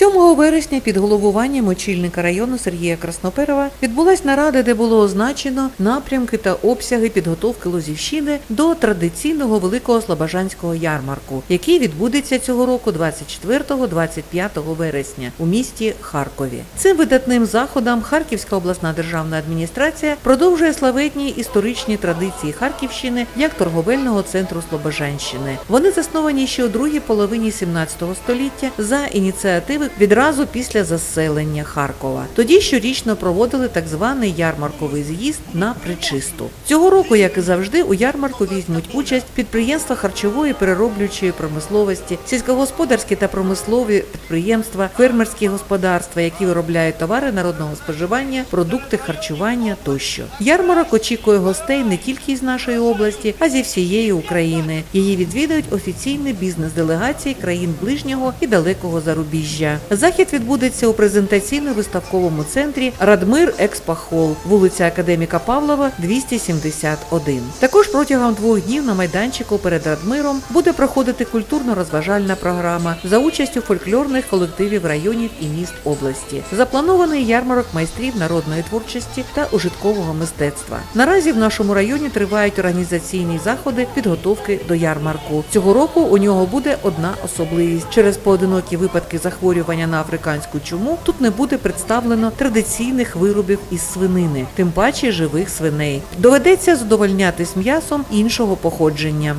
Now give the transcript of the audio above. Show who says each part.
Speaker 1: 7 вересня під головуванням очільника району Сергія Красноперова відбулась нарада, де було означено напрямки та обсяги підготовки Лозівщини до традиційного великого слобожанського ярмарку, який відбудеться цього року 24-25 вересня у місті Харкові. Цим видатним заходом Харківська обласна державна адміністрація продовжує славетні історичні традиції Харківщини як торговельного центру Слобожанщини. Вони засновані ще у другій половині 17 століття за ініціативи відразу після заселення Харкова. Тоді щорічно проводили так званий ярмарковий з'їзд на причисту. Цього року, як і завжди, у ярмарку візьмуть участь підприємства харчової перероблюючої промисловості, сільськогосподарські та промислові підприємства, фермерські господарства, які виробляють товари народного споживання, продукти харчування тощо. Ярмарок очікує гостей не тільки із нашої області, а зі всієї України. Її відвідають офіційні бізнес-делегації країн ближнього і далекого зарубіжжя. Захід відбудеться у презентаційно-виставковому центрі Радмир Експохол, вулиця Академіка Павлова, 271. Також протягом двох днів на майданчику перед Радмиром буде проходити культурно-розважальна програма за участю фольклорних колективів районів і міст області. Запланований ярмарок майстрів народної творчості та ужиткового мистецтва. Наразі в нашому районі тривають організаційні заходи підготовки до ярмарку. Цього року у нього буде одна особливість. Через поодинокі випадки захворювання на африканську чуму тут не буде представлено традиційних виробів із свинини, тим паче живих свиней. Доведеться задовольнятись м'ясом іншого походження.